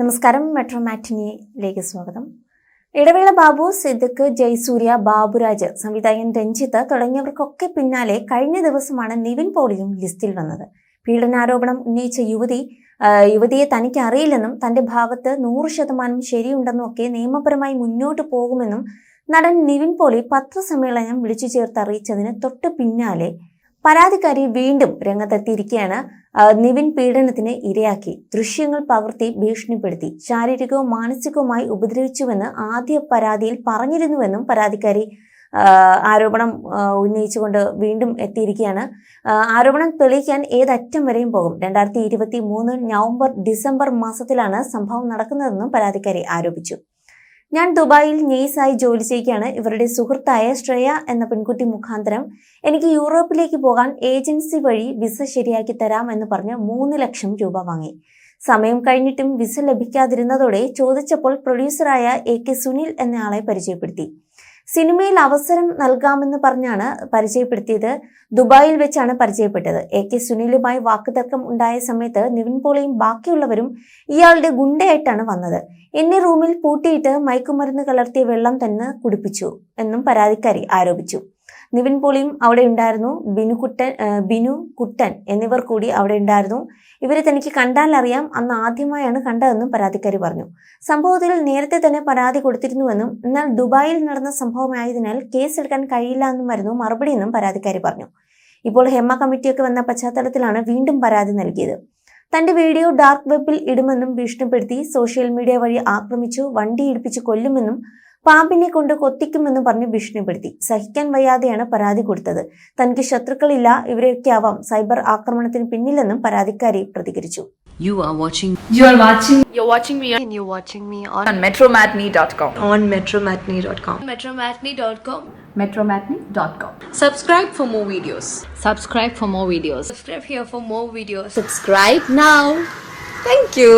നമസ്കാരം മെട്രോ മാറ്റിനിയിലേക്ക് സ്വാഗതം. ഇടവേള ബാബു സിദ്ദിഖ് ജയ്സൂര്യ ബാബുരാജ് സംവിധായകൻ രഞ്ജിത്ത് തുടങ്ങിയവർക്കൊക്കെ പിന്നാലെ കഴിഞ്ഞ ദിവസമാണ് നിവിൻ പോളിയും ലിസ്റ്റിൽ വന്നത്. പീഡനാരോപണം ഉന്നയിച്ച യുവതി യുവതിയെ തനിക്ക് അറിയില്ലെന്നും തന്റെ ഭാഗത്ത് നൂറ് ശതമാനം ശരിയുണ്ടെന്നും ഒക്കെ നിയമപരമായി മുന്നോട്ട് പോകുമെന്നും നടൻ നിവിൻ പോളി പത്രസമ്മേളനം വിളിച്ചു ചേർത്ത് അറിയിച്ചതിന് തൊട്ട് പിന്നാലെ പരാതിക്കാരി വീണ്ടും രംഗത്തെത്തിയിരിക്കുകയാണ്. നിവിൻ പീഡനത്തിന് ഇരയാക്കി. ദൃശ്യങ്ങൾ പകർത്തി ഭീഷണിപ്പെടുത്തി. ശാരീരികവും മാനസികവുമായി ഉപദ്രവിച്ചുവെന്ന് ആദ്യ പരാതിയിൽ പറഞ്ഞിരുന്നുവെന്നും പരാതിക്കാരി ആരോപണം ഉന്നയിച്ചുകൊണ്ട് വീണ്ടും എത്തിയിരിക്കുകയാണ്. ആരോപണം തെളിയിക്കാൻ ഏതറ്റം വരെയും പോകും. രണ്ടായിരത്തി ഇരുപത്തി മൂന്ന് നവംബർ ഡിസംബർ മാസത്തിലാണ് സംഭവം നടക്കുന്നതെന്നും പരാതിക്കാരി ആരോപിച്ചു. ഞാൻ ദുബായിൽ നെയ്സായി ജോലി ചെയ്യുകയാണ്. ഇവരുടെ സുഹൃത്തായ ശ്രേയ എന്ന പെൺകുട്ടി മുഖാന്തരം. എനിക്ക് യൂറോപ്പിലേക്ക് പോകാൻ ഏജൻസി വഴി വിസ ശരിയാക്കി തരാം എന്ന് പറഞ്ഞ് മൂന്ന് ലക്ഷം രൂപ വാങ്ങി. സമയം കഴിഞ്ഞിട്ടും വിസ ലഭിക്കാതിരുന്നതോടെ ചോദിച്ചപ്പോൾ പ്രൊഡ്യൂസറായ എ കെ സുനിൽ എന്നയാളെ പരിചയപ്പെടുത്തി. സിനിമയിൽ അവസരം നൽകാമെന്ന് പറഞ്ഞാണ് പരിചയപ്പെടുത്തിയത്. ദുബായിൽ വെച്ചാണ് പരിചയപ്പെട്ടത്. എ കെ സുനിലുമായി വാക്കുതർക്കം ഉണ്ടായ സമയത്ത് നിവിൻ പോളിയും ബാക്കിയുള്ളവരും ഇയാളുടെ ഗുണ്ടയായിട്ടാണ് വന്നത്. എന്നെ റൂമിൽ പൂട്ടിയിട്ട് മയക്കുമരുന്ന് കലർത്തിയ വെള്ളം തന്നെ കുടിപ്പിച്ചു എന്നും പരാതിക്കാരി ആരോപിച്ചു. നിവിൻ പോളിയും അവിടെ ഉണ്ടായിരുന്നു. ബിനു കുട്ടൻ ബിനു കുട്ടൻ എന്നിവർ കൂടി അവിടെ ഉണ്ടായിരുന്നു. ഇവരെ തനിക്ക് കണ്ടാലറിയാം അന്ന് ആദ്യമായാണ് കണ്ടതെന്നും പരാതിക്കാരി പറഞ്ഞു. സംഭവത്തിൽ നേരത്തെ തന്നെ പരാതി കൊടുത്തിരുന്നുവെന്നും എന്നാൽ ദുബായിൽ നടന്ന സംഭവമായതിനാൽ കേസ് എടുക്കാൻ കഴിയില്ല എന്നുമായിരുന്നു മറുപടിയെന്നും പരാതിക്കാരി പറഞ്ഞു. ഇപ്പോൾ ഹെമ്മ കമ്മിറ്റിയൊക്കെ വന്ന പശ്ചാത്തലത്തിലാണ് വീണ്ടും പരാതി നൽകിയത്. തന്റെ വീഡിയോ ഡാർക്ക് വെബിൽ ഇടുമെന്നും ഭീഷണിപ്പെടുത്തി സോഷ്യൽ മീഡിയ വഴി ആക്രമിച്ചു വണ്ടി ഇടിപ്പിച്ച് കൊല്ലുമെന്നും പാമ്പിനെ കൊണ്ട് കൊത്തിക്കുമെന്ന് പറഞ്ഞ് ഭീഷണിപ്പെടുത്തി സഹിക്കാൻ വയ്യാതെയാണ് പരാതി കൊടുത്തത് തനിക്ക് ശത്രുക്കളില്ല ഇവരെയൊക്കെ ആവാം സൈബർ ആക്രമണത്തിന് പിന്നിലെന്നും പരാതിക്കാരി പ്രതികരിച്ചു You are watching You are watching You're watching me and you're watching me on, on metromatney.com. on metromatney.com. metromatney.com. metromatney.com. Subscribe for more videos. subscribe for more videos. Subscribe here for more videos. Subscribe now. Thank you.